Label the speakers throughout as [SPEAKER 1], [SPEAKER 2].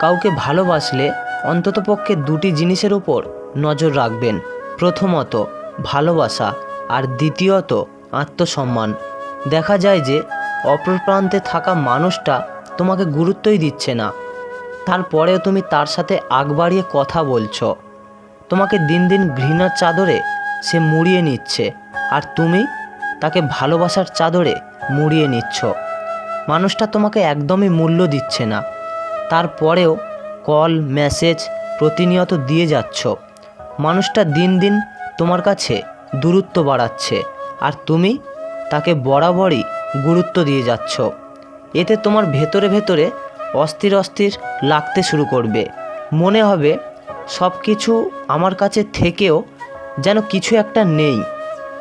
[SPEAKER 1] কাউকে ভালোবাসলে অন্ততপক্ষে দুটি জিনিসের উপর নজর রাখবেন। প্রথমত, ভালোবাসা, আর দ্বিতীয়ত, আত্মসম্মান। দেখা যায় যে, অপর প্রান্তে থাকা মানুষটা তোমাকে গুরুত্বই দিচ্ছে না। তারপরেও তুমি তার সাথে আগ বাড়িয়ে কথা বলছো। তোমাকে দিন দিন ঘৃণার চাদরে সে মুড়িয়ে নিচ্ছে, আর তুমি তাকে ভালোবাসার চাদরে মুড়িয়ে নিচ্ছ। মানুষটা তোমাকে একদমই মূল্য দিচ্ছে না। তারপরেও কল, মেসেজ প্রতিনিয়ত দিয়ে যাচ্ছ। মানুষটা দিন দিন তোমার কাছে দূরত্ব বাড়াচ্ছে আর তুমি তাকে বরাবরই গুরুত্ব দিয়ে যাচ্ছ। এতে তোমার ভেতরে ভেতরে অস্থির অস্থির লাগতে শুরু করবে। মনে হবে সব কিছু আমার কাছে থেকেও যেন কিছু একটা নেই।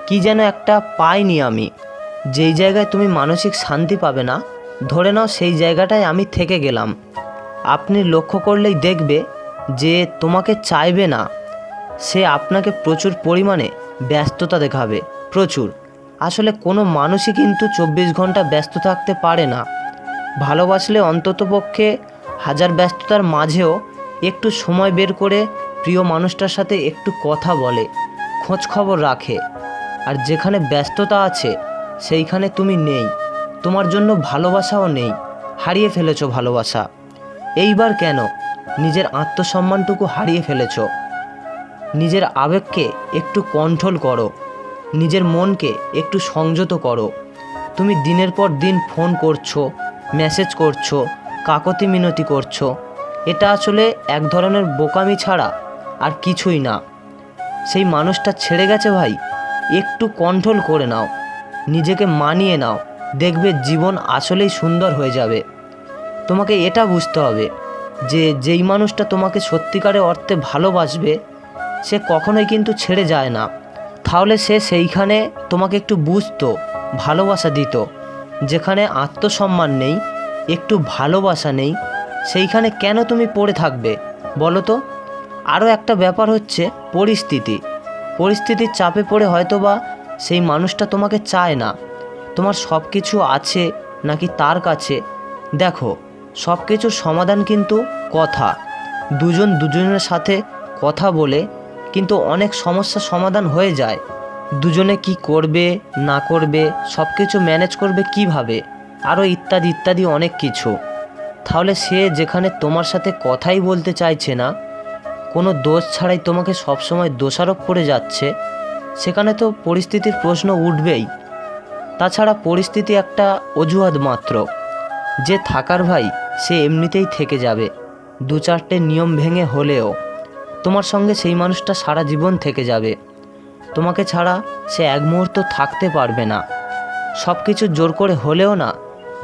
[SPEAKER 1] কি যেন একটা পাইনি আমি। যেই জায়গায় তুমি মানসিক শান্তি পাবে না, ধরে নাও সেই জায়গাটায় আমি থেকে গেলাম। আপনি লক্ষ্য করলেই দেখবে যে তোমাকে চাইবে না। সে আপনাকে প্রচুর পরিমাণে ব্যস্ততা দেখাবে, প্রচুর। আসলে কোনো মানুষই কিন্তু চব্বিশ ঘণ্টা ব্যস্ত থাকতে পারে না। ভালোবাসলে অন্ততপক্ষে হাজার ব্যস্ততার মাঝেও একটু সময় বের করে প্রিয় মানুষটার সাথে একটু কথা বলে, খোঁজ খবর রাখে। আর যেখানে ব্যস্ততা আছে, সেইখানে তুমি নেই। তোমার জন্য ভালোবাসাও নেই। হারিয়ে ফেলেছো ভালোবাসা। এইবার কেন নিজের আত্মসম্মানটুকু হারিয়ে ফেলেছ? নিজের আবেগকে একটু কন্ট্রোল করো। নিজের মনকে একটু সংযত করো। তুমি দিনের পর দিন ফোন করছ, মেসেজ করছ, কাকতি মিনতি করছ। এটা আসলে এক ধরনের বোকামি ছাড়া আর কিছুই না। সেই মানুষটা ছেড়ে গেছে ভাই। একটু কন্ট্রোল করে নাও। নিজেকে মানিয়ে নাও। দেখবে জীবন আসলেই সুন্দর হয়ে যাবে। তোমাকে এটা বুঝতে হবে যে যেই মানুষটা তোমাকে সত্যিকারে অর্থে ভালোবাসবে, সে কখনোই কিন্তু ছেড়ে যায় না। তাহলে সে সেইখানে তোমাকে একটু বুঝতো, ভালোবাসা দিত, যেখানে আত্মসম্মান নেই, একটু ভালোবাসা নেই, সেইখানে কেন তুমি পড়ে থাকবে, বলো তো? আরও একটা ব্যাপার হচ্ছে পরিস্থিতি। পরিস্থিতির চাপে পড়ে হয়তো বা সেই মানুষটা তোমাকে চায় না। তোমার সব কিছু আছে নাকি তার কাছে? দেখো সব কিছুর সমাধান কিন্তু কথা। দুজন দুজনের সাথে কথা বলে কিন্তু অনেক সমস্যার সমাধান হয়ে যায়। দুজনে কি করবে, না করবে সব কিছু ম্যানেজ করবে কীভাবে আরও ইত্যাদি ইত্যাদি অনেক কিছু। তাহলে সে যেখানে তোমার সাথে কথাই বলতে চাইছে না, কোনো দোষ ছাড়াই তোমাকে সবসময় দোষারোপ করে যাচ্ছে, সেখানে তো পরিস্থিতির প্রশ্ন উঠবেই। তাছাড়া পরিস্থিতি একটা অজুহাত মাত্র। যে থাকার ভাই সে এমনিতেই থেকে যাবে। দু চারটে নিয়ম ভেঙে হলেও তোমার সঙ্গে সেই মানুষটা সারা জীবন থেকে যাবে। তোমাকে ছাড়া সে এক মুহূর্ত থাকতে পারবে না। সব কিছু জোর করে হলেও না,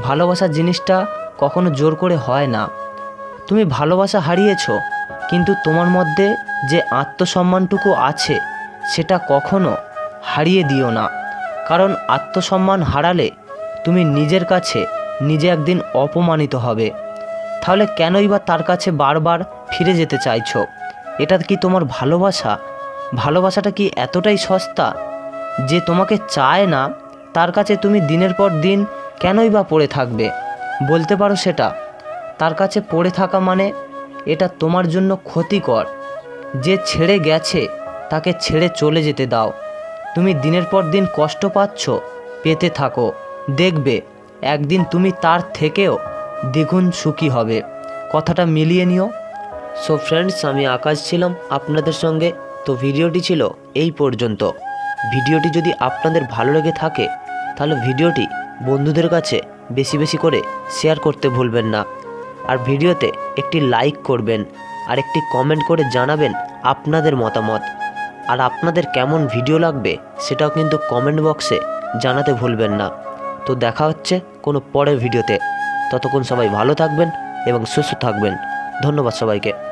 [SPEAKER 1] ভালোবাসা জিনিসটা কখনো জোর করে হয় না। তুমি ভালোবাসা হারিয়েছ, কিন্তু তোমার মধ্যে যে আত্মসম্মানটুকু আছে, সেটা কখনো হারিয়ে দিও না। কারণ আত্মসম্মান হারালে তুমি নিজের কাছে নিজে একদিন অপমানিত হবে। তাহলে কেনই বা তার কাছে বারবার ফিরে যেতে চাইছো? এটা কি তোমার ভালোবাসা? ভালোবাসাটা কি এতটাই সস্তা যে তোমাকে চায় না? তার কাছে তুমি দিনের পর দিন কেনই বা পড়ে থাকবে? বলতে পারো সেটা, তার কাছে পড়ে থাকা মানে এটা তোমার জন্য ক্ষতিকর। যে ছেড়ে গেছে, তাকে ছেড়ে চলে যেতে দাও। তুমি দিনের পর দিন কষ্ট পাচ্ছ, পেতে থাকো, দেখবে। একদিন তুমি তার থেকেও দ্বিগুণ সুখী হবে। কথাটা মিলিয়ে নিও। সো ফ্রেন্ডস আমি আকাশ ছিলাম, আপনাদের সঙ্গে। তো ভিডিওটি ছিল এই পর্যন্ত। ভিডিওটি যদি আপনাদের ভালো লেগে থাকে, তাহলে ভিডিওটি বন্ধুদের কাছে বেশি বেশি করে শেয়ার করতে ভুলবেন না। আর ভিডিওতে একটি লাইক করবেন, আর একটি কমেন্ট করে জানাবেন আপনাদের মতামত। আর আপনাদের কেমন ভিডিও লাগবে, সেটাও কিন্তু কমেন্ট বক্সে জানাতে ভুলবেন না। তো দেখা হচ্ছে কোনো পরের ভিডিওতে। ততক্ষণ সবাই ভালো থাকবেন এবং সুস্থ থাকবেন। ধন্যবাদ সবাইকে।